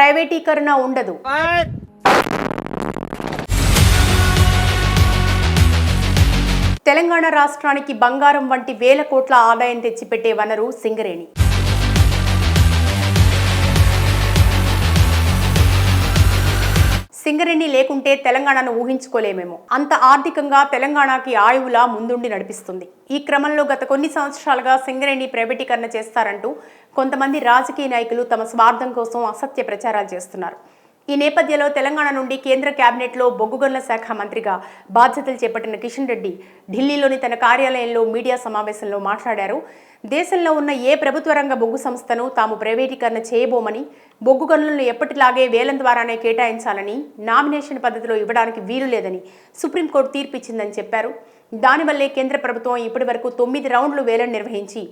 ప్రైవేటీకరణ ఉండదు. తెలంగాణ రాష్ట్రానికి బంగారం వంటి వేల కోట్ల ఆదాయం తెచ్చిపెట్టే వనరు సింగరేణి. సింగరేణి లేకుంటే తెలంగాణను ఊహించుకోలేమేమో. అంత ఆర్థికంగా తెలంగాణకి ఆయువులా ముందుండి నడిపిస్తుంది. ఈ క్రమంలో గత కొన్ని సంవత్సరాలుగా సింగరేణి ప్రైవేటీకరణ చేస్తారంటూ కొంతమంది రాజకీయ నాయకులు తమ స్వార్థం కోసం అసత్య ప్రచారాలు చేస్తున్నారు. ఈ నేపథ్యంలో తెలంగాణ నుండి కేంద్ర కేబినెట్లో బొగ్గుగనుల శాఖ మంత్రిగా బాధ్యతలు చేపట్టిన కిషన్ రెడ్డి ఢిల్లీలోని తన కార్యాలయంలో మీడియా సమావేశంలో మాట్లాడారు. దేశంలో ఉన్న ఏ ప్రభుత్వ రంగ బొగ్గు సంస్థను తాము ప్రైవేటీకరణ చేయబోమని బొగ్గు గనులను ఎప్పటిలాగే వేలం ద్వారానే కేటాయించాలని నామినేషన్ పద్ధతిలో ఇవ్వడానికి వీలు లేదని సుప్రీంకోర్టు తీర్పిచ్చిందని చెప్పారు. దానివల్లే కేంద్ర ప్రభుత్వం ఇప్పటి వరకు తొమ్మిది రౌండ్లు వేలం నిర్వహించి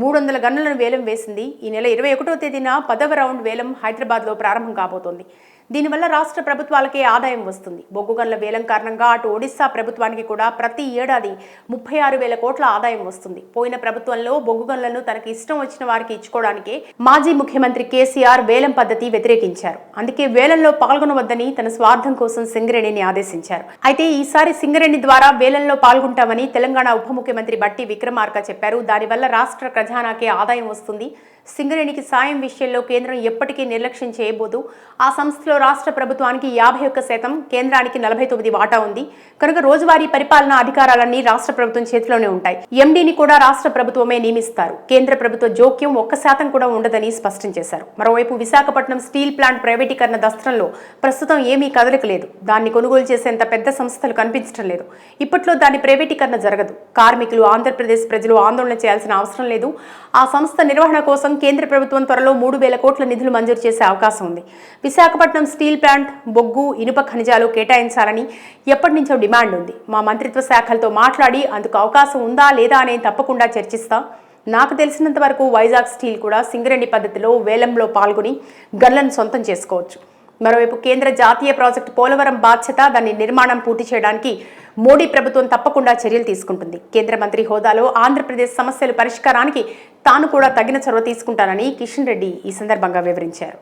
మూడు వందల గన్నులను వేలం వేసింది. ఈ నెల ఇరవై ఒకటో తేదీన పదవ రౌండ్ వేలం హైదరాబాద్లో ప్రారంభం కాబోతోంది. దీనివల్ల రాష్ట్ర ప్రభుత్వాలకే ఆదాయం వస్తుంది. బొగ్గు గన్ల వేలం కారణంగా అటు ఒడిశా ప్రభుత్వానికి కూడా ప్రతి ఏడాది ముప్పై ఆరు వేల కోట్ల ఆదాయం వస్తుంది. పోయిన ప్రభుత్వంలో బొగ్గు గన్లను తనకి ఇష్టం వచ్చిన వారికి ఇచ్చుకోవడానికే మాజీ ముఖ్యమంత్రి కేసీఆర్ వేలం పద్ధతి వ్యతిరేకించారు. అందుకే వేలంలో పాల్గొనవద్దని తన స్వార్థం కోసం సింగరేణిని ఆదేశించారు. అయితే ఈసారి సింగరేణి ద్వారా వేలంలో పాల్గొంటామని తెలంగాణ ఉప ముఖ్యమంత్రి బట్టి విక్రమార్క చెప్పారు. దానివల్ల రాష్ట్ర ఖజానాకే ఆదాయం వస్తుంది. సింగరేణికి సాయం విషయంలో కేంద్రం ఎప్పటికీ నిర్లక్ష్యం చేయబోదు. ఆ సంస్థలో రాష్ట్ర ప్రభుత్వానికి యాభై ఒక్క శాతం కేంద్రానికి నలభై తొమ్మిది వాటా ఉంది. కనుక రోజువారీ పరిపాలనా అధికారాలన్నీ రాష్ట్ర ప్రభుత్వం చేతిలోనే ఉంటాయి. ఎండీని కూడా రాష్ట్ర ప్రభుత్వమే నియమిస్తారు. కేంద్ర ప్రభుత్వ జోక్యం ఒక్క శాతం కూడా ఉండదని స్పష్టం చేశారు. మరోవైపు విశాఖపట్నం స్టీల్ ప్లాంట్ ప్రైవేటీకరణ దస్త్రంలో ప్రస్తుతం ఏమీ కదలిక లేదు దాన్ని కొనుగోలు చేసేంత పెద్ద సంస్థలు కనిపించడం లేదు. ఇప్పట్లో దాని ప్రైవేటీకరణ జరగదు. కార్మికులు ఆంధ్రప్రదేశ్ ప్రజలు ఆందోళన చేయాల్సిన అవసరం లేదు. ఆ సంస్థ నిర్వహణ కోసం కేంద్ర ప్రభుత్వం త్వరలో మూడు వేల కోట్ల నిధులు మంజూరు చేసే అవకాశం ఉంది. విశాఖపట్నం స్టీల్ ప్లాంట్ బొగ్గు ఇనుప ఖనిజాలు కేటాయించాలని ఎప్పటి నుంచో డిమాండ్ ఉంది. మా మంత్రిత్వ శాఖలతో మాట్లాడి అందుకు అవకాశం ఉందా లేదా అనేది తప్పకుండా చర్చిస్తా. నాకు తెలిసినంత వరకు వైజాగ్ స్టీల్ కూడా సింగరేణి పద్ధతిలో వేలంలో పాల్గొని గన్లను సొంతం చేసుకోవచ్చు. మరోవైపు కేంద్ర జాతీయ ప్రాజెక్టు పోలవరం బాధ్యత దాని నిర్మాణం పూర్తి చేయడానికి మోడీ ప్రభుత్వం తప్పకుండా చర్యలు తీసుకుంటుంది. కేంద్ర మంత్రి హోదాలో ఆంధ్రప్రదేశ్ సమస్యల పరిష్కారానికి తాను కూడా తగిన చొరవ తీసుకుంటానని కిషన్ రెడ్డి ఈ సందర్భంగా వివరించారు.